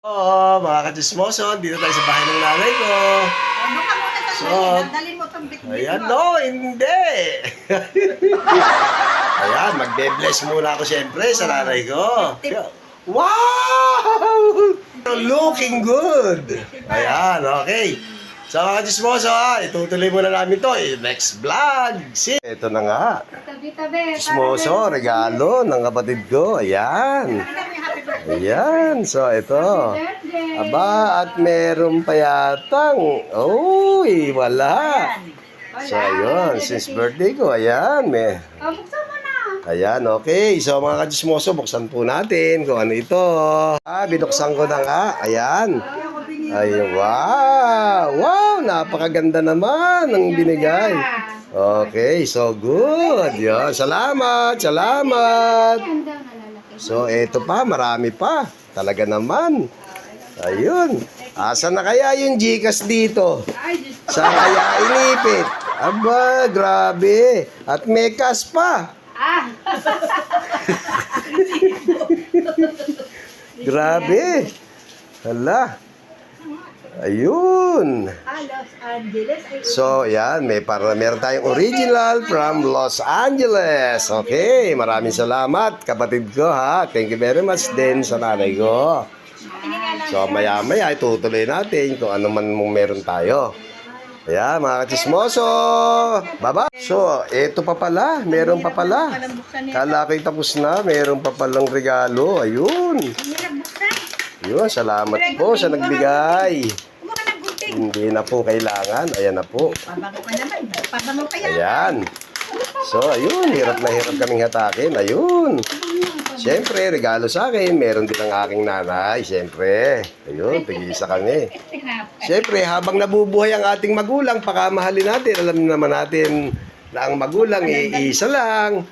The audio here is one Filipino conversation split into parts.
Oo, mga kachismoso, dito tayo sa bahay ng nanay ko. Ano ka muna sa So, Dalhin mo itong bitbit Ayan, mo. no, hindi. Ayan, magbe-bless muna ako siyempre sa nanay ko. Wow! Looking good. Ayan, okay. So mga kachismoso ha, itutuloy muna namin to. eh, Next vlog. See? Ito na nga. Tabi-tabi. Chismoso, regalo ng kapatid ko. Ayan. Ayan, so ito. Aba, at meron pa yatang. Uy, wala. So, ayun, since birthday ko, ayan, may. Oh. Ayan, okay. So, mga kajismoso, buksan po natin kung ano ito. Ah, binuksan ko na nga. Ayan. Ay, wow! Wow, napakaganda naman ng binigay. Okay, so good. Yan, salamat, salamat. So, eto pa, marami pa. Talaga naman. Ayun. Asa na kaya yung Gcash dito? Saan kaya inipit? Aba, grabe. At may cash pa. Ah, Grabe. Hala. Ayun. Ah, Los Angeles. So, yan. May para, meron tayong original from Los Angeles. Okay. Maraming salamat, kapatid ko, ha. Thank you very much din sa nanay ko. So, maya-maya, itutuloy natin kung ano man mong meron tayo. Ayan, mga kachismoso. Baba. So, eto pa pala. Meron pa pala. Kala ko'y tapos na. Meron pa palang regalo. Ayun. Ayun, salamat po sa nagbigay. Hindi na po kailangan. Ayan na po. Pabango ka naman. Pabango ka yan. Ayan. So, ayun. Hirap na hirap kaming hatakin. Ayun. Siyempre, regalo sa akin. Meron din ang aking nanay. Siyempre. Ayun, tigisa kami. Siyempre, habang nabubuhay ang ating magulang, pakamahalin natin. Alam naman natin na ang magulang eh, isa lang.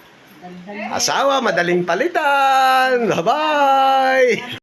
Asawa, madaling palitan. Bye-bye!